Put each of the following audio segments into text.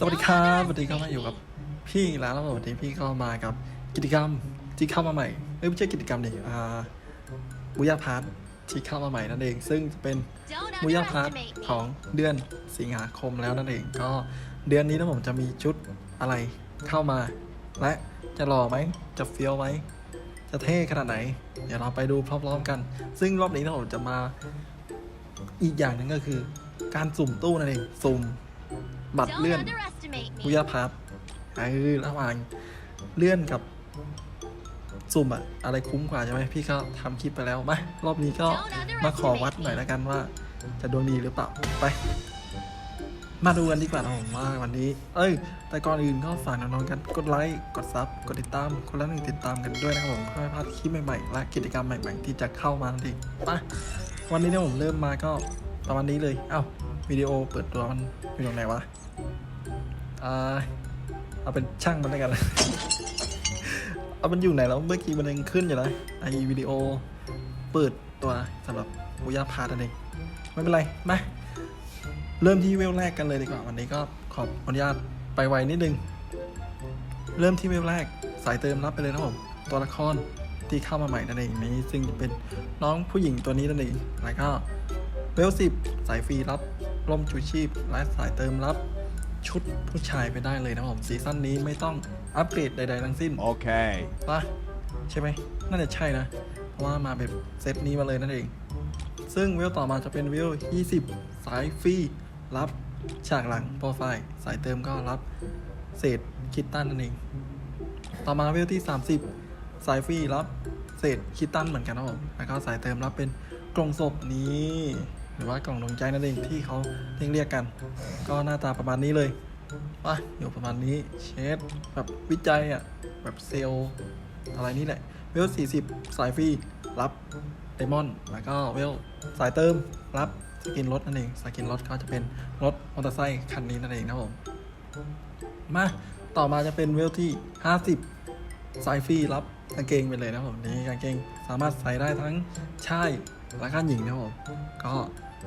สวัสดีครับสวัสดีครับมาอยู่กับพี่อีกแล้วแล้ววันนี้พี่ก็มากับกิจกรรมที่เข้ามาใหม่เอ้ยไม่ใช่กิจกรรมดิอ่าบุยาพาร์ทที่เข้ามาใหม่นั่นเอง ซึ่งจะเป็น Don't บุยาพาร์ท underestimate me. ของเดือนสิงหาคมแล้วนั่นเอง ก็เดือนนี้นะผมจะมีชุดอะไรเข้ามา และจะหล่อไหมจะเฟี้ยวไหมจะเท่ขนาดไหน เดี๋ยวเราไปดูพร้อมๆกัน ซึ่งรอบนี้นะผมจะมาอีกอย่างหนึ่งก็คือ การสุ่มตู้นั่นเองสุ่ม บัตร Don't เลื่อน underestimate บุ me. ยาพาร์ทเออระหว่างเลื่อนกับสุ่มอะอะไรคุ้มกว่าใช่ไหมพี่ก็ทำคลิปไปแล้วมารอบนี้ก็มาขอวัดหน่อยแล้วกันว่า จะดวงดีหรือเปล่าไป มาดูกันดีกว่านะผมว่าวันนี้ เอ้ย แต่ก่อนอื่นก็ฝากน้องๆกันกดไลค์กดซับกดติดตามคนละหนึ่งติดตามกันด้วยนะครับผมเพื่อไม่พลาดคลิปใหม่ๆและกิจกรรมใหม่ๆที่จะเข้ามานั่นเองไปวันนี้เนี่ยผมเริ่มมาก็ประมาณนี้เลย เอ้าวิดีโอเปิดตัวมันอยู่ตรงไหนวะอ่า เอาเป็นช่างมันแล้วกัน เอามันอยู่ไหนแล้วเมื่อกี้มันยังขึ้นอยู่นะไอวิดีโอเปิดตัวสำหรับบุยาพาดันเองไม่เป็นไร มา เริ่มที่เวลแรกกันเลยดีกว่า วันนี้ก็ขออนุญาตไปไวนิดนึง เริ่มที่เวลแรกสายเติมรับไปเลยนะผม ตัวละครที่เข้ามาใหม่นั่นเองนี้ ซึ่งเป็นน้องผู้หญิงตัวนี้นั่นเองแล้วก็เวลสิบสายฟรีรับร่มชูชีพ และสายเติมรับ ชุดผู้ชายไปได้เลยนะผมซีซั่นนี้ไม่ต้องอัปเกรดใดๆทั้งสิ้น Okay. ปะใช่ไหมน่าจะใช่นะ เพราะว่ามาแบบเซตนี้มาเลยนั่นเอง ซึ่งเวลต่อมาจะเป็นเวล20 สายฟรีรับฉากหลังโปรไฟล์สายเติมก็รับเศษคิตตันนั่นเอง ต่อมาเวลที่ 30 สายฟรีรับเศษคิตตันเหมือนกันนะผมแล้วก็สายเติมรับเป็นกล่องศพนี้ห รือว่ากล่องดวงใจนั่นเองที่เขาเรียกเรียกกัน ก็หน้าตาประมาณนี้เลยป่ะอยู่ประมาณนี้เชดแบบวิจัยอะแบบเซลอะไรนี่แหละเวล 40 สายฟรี รับไดมอน แล้วก็เวล สายเติม รับสกินรถนั่นเอง สกินรถก็จะเป็นรถมอเตอร์ไซค์คันนี้นั่นเองนะผม มา ต่อมาจะเป็นเวลที่ 50 สายฟรี รับกางเกงไปเลยนะผม นี่กางเกงสามารถใส่ได้ทั้งชายและก็หญิงนะผม ก็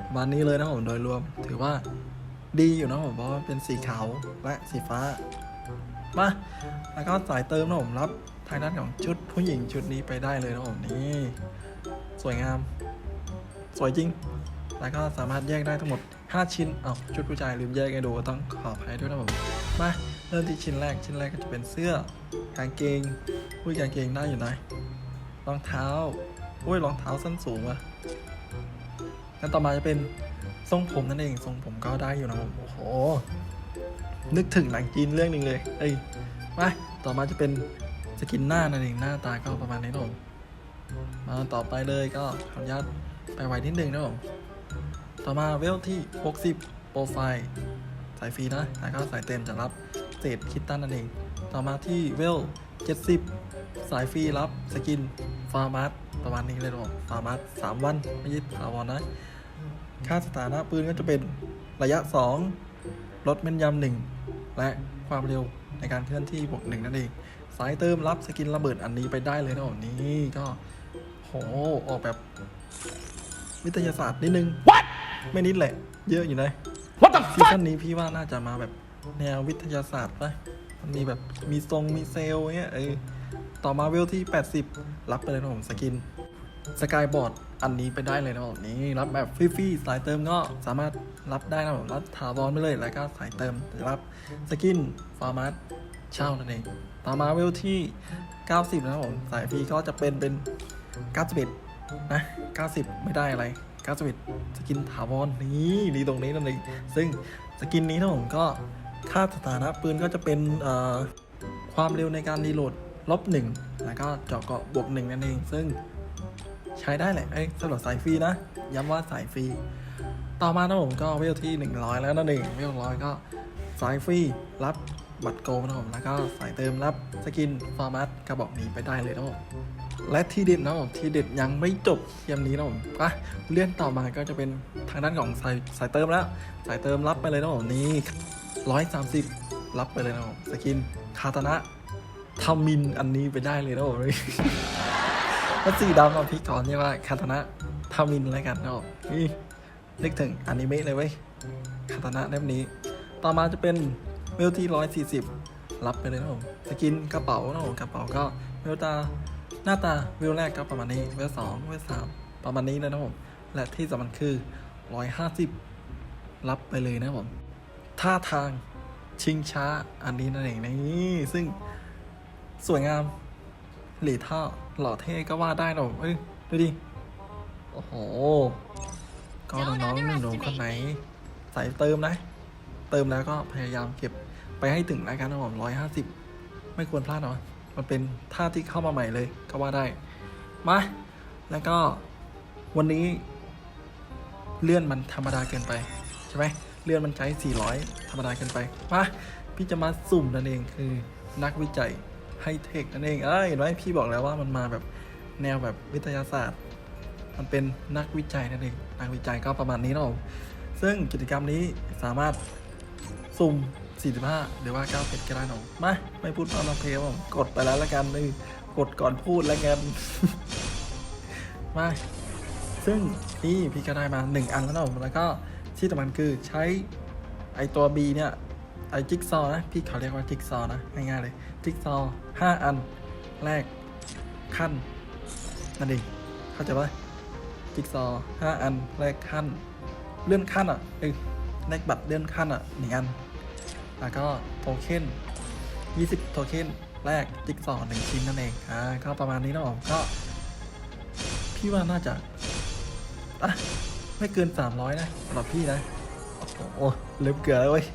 ประมาณนี้เลยนะผมโดยรวม ถือว่าดีอยู่นะผมเพราะว่าเป็นสีขาวและสีฟ้ามาแล้วก็สายเติมนะผมรับทางด้านของชุดผู้หญิงชุดนี้ไปได้เลยนะผมนี่สวยงาม สวยจริง แล้วก็สามารถแยกได้ทั้งหมด 5 ชิ้นเอาชุดผู้ชายลืมแยกให้ดูต้องขออภัยด้วยนะผมมาเริ่มที่ชิ้นแรกชิ้นแรกก็จะเป็นเสื้อกางเกงอุ้ยกางเกงได้อยู่นะรองเท้าอุ้ยรองเท้าส้นสูงอะ แล้วต่อมาจะเป็นทรงผมนั่นเองทรงผมก็ได้อยู่นะผมโอ้โห นึกถึงหนังจีนเรื่องหนึ่งเลยเอ้ยมาต่อมาจะเป็นสกินหน้านั่นเองหน้าตาก็ประมาณนี้นะผมมาต่อไปเลยก็ขออนุญาตไปไวนิดนึงนะผมต่อมาเวลที่ 60 โปรไฟล์สายฟรีนะ แล้วก็สายเต็มจะรับเศษคิตตันนั่นเอง ต่อมาที่เวล 70 สายฟรีรับสกินฟาร์มัส ประมาณนี้เลยนะฟาร์มัส3วันไม่ยึดถาวรนะ ค่าสถานะปืนก็จะเป็นระยะ 2 ลดแม่นยำหนึ่งและความเร็วในการเคลื่อนที่บวกหนึ่งนั่นเอง สายเติมรับสกินระเบิดอันนี้ไปได้เลยนะผมนี่ก็โหออกแบบวิทยาศาสตร์นิดนึงไม่นิดแหละ เยอะอยู่นะ What the ซีซั่นนี้พี่ว่าน่าจะมาแบบแนววิทยาศาสตร์ปะมันมีแบบมีทรงมีเซลล์เงี้ยเออ ต่อมาเวลที่ 80 รับไปเลยนะผมสกินสกายบอร์ดอันนี้ไปได้เลยนะผมนี่รับแบบฟรีๆสายเติมก็สามารถรับได้นะผมรับถาวรไปเลยแล้วก็สายเติมรับสกินฟาร์มัสเช่านั่นเองต่อมาเวลที่ 90 นะผมสายฟรีก็จะเป็นเป็น91นะ90 ไม่ได้อะไร91สกินถาวรนี่ดีตรงนี้นั่นเองซึ่งสกินนี้นะผมก็ค่าสถานะปืนก็จะเป็นความเร็วในการรีโหลด ลบหนึ่งแล้วก็เจาะเกาะบวกหนึ่งนั่นเอง ซึ่งใช้ได้แหละไอ้สำหรับสายฟรีนะ ย้ำว่าสายฟรี ต่อมานะผมก็เวลที่ 100 แล้วนั่นเองเวลร้อยก็สายฟรีรับบัตรโกนะผมแล้วก็สายเติมรับสกินฟอร์มัตกระบอกนี้ไปได้เลยนะผมและที่เด็ดนะผมที่เด็ดยังไม่จบเกมนี้นะผมอะเลื่อนต่อมาก็จะเป็นทางด้านของสายสายเติมแล้ว สายเติมรับไปเลยนะผมนี่ร้อยสามสิบรับไปเลยนะผมสกินคาตานะ ทามินอันนี้ไปได้เลยนะผมแล้วสีดำเอาพี่ก่อนใช่ว่าคาตานะทามินอะไรกันนะผมนี่นึกถึงอนิเมะเลยเว้ยคาตานะเล่มนี้ ต่อมาจะเป็นเววลที่ร้อยสี่สิบรับไปเลยนะผมสกินกระเป๋านะผมกระเป๋าก็เวลตาหน้าตาเวลแรกก็ประมาณนี้เวลสองเวลสามประมาณนี้เลยนะผมและที่สำคัญคือร้อยห้าสิบรับไปเลยนะผมท่าทางชิงช้าอันนี้นั่นเองนี่ซึ่ง สวยงามหลีท่าหล่อเท่ก็ว่าได้นะผมเอ้ย ดูดิ โอ้โห ก็น้องๆหนุ่มๆคนไหน ใส่เติมนะ เติมแล้วก็พยายามเก็บไปให้ถึงรายการนะผมร้อยห้าสิบไม่ควรพลาดเนาะมันเป็นท่าที่เข้ามาใหม่เลยก็ว่าได้ มา แล้วก็วันนี้ เลื่อนมันธรรมดาเกินไป ใช่ไหมเลื่อนมันใช้400 ธรรมดาเกินไป มา พี่จะมาสุ่มนั่นเองคือนักวิจัย ไฮเทคนั่นเองเอ้ยเห็นไหมพี่บอกแล้วว่ามันมาแบบแนวแบบวิทยาศาสตร์ มันเป็นนักวิจัยนั่นเองนักวิจัยก็ประมาณนี้เนาะซึ่งกิจกรรมนี้สามารถสุ่ม 45 หรือว่า9เพชรก็ได้เนาะมาไม่พูดพร่ำทำเพลงผมกดไปแล้วละกันเลยกดก่อนพูดแล้วกันมาซึ่งนี่พี่ก็ได้มา 1 อันแล้วเนาะแล้วก็ที่สำคัญคือใช้ไอตัว B เนี่ย ไอจิ๊กซอนะ พี่เขาเรียกว่าจิ๊กซอนะ ง่ายๆเลย จิ๊กซอว์5อัน แรกขั้นนั่นเองเข้าใจปะจิ๊กซอว์5อัน แรกขั้น เลื่อนขั้นอะเอ้ยแลกบัตรเลื่อนขั้นอะหนึ่งอัน แล้วก็โทเค็น20โทเค็นแรกจิ๊กซอหนึ่งชิ้นนั่นเองอ่าก็ประมาณนี้เนาะก็ พี่ว่าน่าจะอะไม่เกิน300นะสำหรับพี่นะ โอ้โหเริ่มเกลือแล้วเว้ย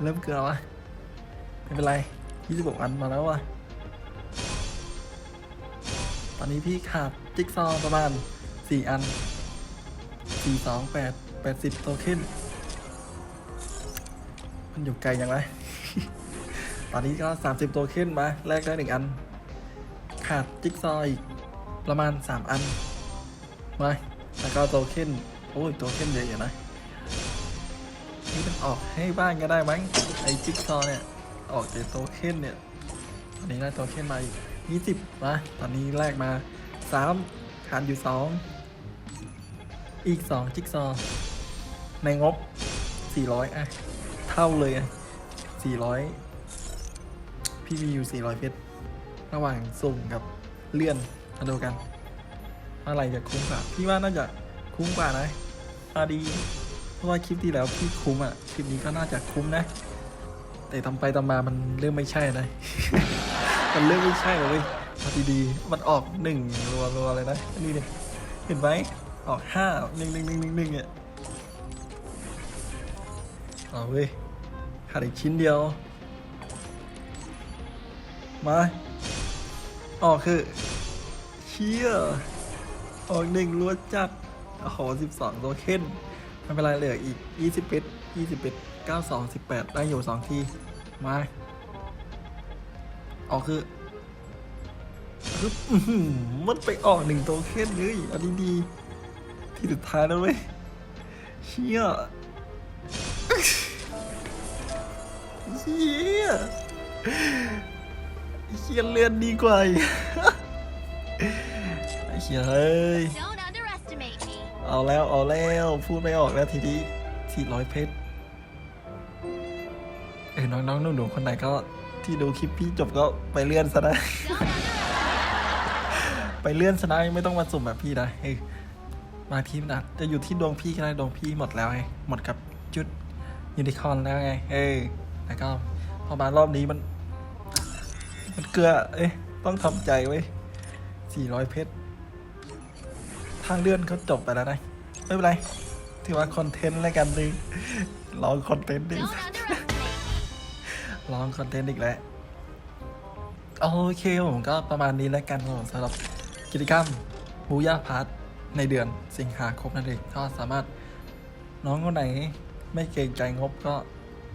เริ่มเกลือวะไม่เป็นไร26อันมาแล้ววะตอนนี้พี่ขาดจิ๊กซอว์ประมาณ4อัน4 2 8 80โทเค็นมันอยู่ไกลยังไงตอนนี้ก็30โทเค็นมาแลกได้หนึ่งอัน ขาดจิ๊กซอว์อีกประมาณ3อันมาแล้วก็โทเค็นโอ้ยโทเค็นเยอะอยู่นะ นี่มันออกให้บ้างก็ได้มั้งไอจิ๊กซอว์เนี่ย ออกจากโทเค็นเนี่ย ตอนนี้ได้โทเค็นมาอีกยี่สิบมาตอนนี้แรกมาสามขาดอยู่สองอีกสองจิ๊กซอว์ในงบสี่ร้อยอะเท่าเลยอะสี่ร้อยพี่มีอยู่สี่ร้อยเพชรระหว่างสุ่มกับเลื่อนมาดูกันอะไรจะคุ้มกว่าพี่ว่าน่าจะคุ้มกว่านะอาดี ราะว่าคลิปที่แล้วพี่คุ้มอะคลิปนี้ก็น่าจะคุ้มนะ แต่ทำไปทำมามันเริ่มไม่ใช่นะ มันเริ่มไม่ใช่เลยเว้ยเอาดีๆมันออกหนึ่งรัวๆเลยนะนนี่เนี่ยเห็นไหมออกห้าหนึ่งหนึ่งหนึ่งหนึ่งหนึ่งอะเอาเว้ยขาดอีกชิ้นเดียว มาออกคือเชี่ยออกหนึ่งรัวจัดโอ้โหสิบสองโทเคน ไม่เป็นไรเหลืออีก 20เป็ด20เป็ด92 18 ได้อยู่ 2 ที มาออกคือมันไปออกหนึ่งโทเค็นเลยอันนี้ดี ที่สุดท้ายแล้วเว้ยเชี่ยเชี่ยเชี่ยเลือนดีกว่าไอ้เชี่ยเฮ้ย เอาแล้วเอาแล้ว พูดไม่ออกแล้วทีนี้สี่ร้อยเพชรเออน้องๆหนุ่มๆคนไหนก็ที่ดูคลิปพี่จบก็ไปเลื่อนซะนะ ไปเลื่อนซะนะไม่ต้องมาสุ่มแบบพี่นะเฮ้ยมาทีมนะจะอยู่ที่ดวงพี่ก็ได้ดวงพี่หมดแล้วไงหมดกับจุดยูนิคอนแล้วไง เอ้แล้วก็พอมารอบนี้มัน มันเกลือ เอ้ต้องทำใจไว้สี่ร้อยเพชร ทางเลื่อนเขาจบไปแล้วนะ ไม่เป็นไร ถือว่าคอนเทนต์แล้วกันดึงลองคอนเทนต์ดิลองคอนเทนต์อีกแล้ว โอเคผมก็ประมาณนี้แล้วกันผมสำหรับกิจกรรมบูย่าพาร์ทในเดือนสิงหาคมนั่นเองก็สามารถน้องคนไหนไม่เกรงใจงบก็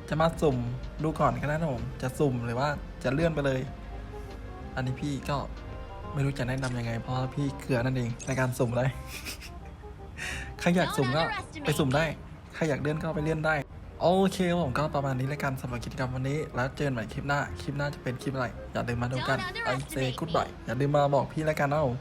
จะมาสุ่มดูก่อนก็ได้นะผม จะสุ่มหรือว่าจะเลื่อนไปเลย อันนี้พี่ก็ ไม่รู้จะแนะนำยังไง เพราะว่าพี่เกลือนั่นเองในการสุ่มเลยใครอยากสุ่มก็ไปสุ่มได้ ใครอยากเลื่อนก็ไปเลื่อนได้ โอเคครับผมก็ประมาณนี้แล้วกันสำหรับกิจกรรมวันนี้ แล้วเจอกันใหม่คลิปหน้า คลิปหน้าจะเป็นคลิปอะไร อย่าลืมมาดูกันไอเจกุดบ่อยอย่าลืมมาบอกพี่แล้วกันนะผม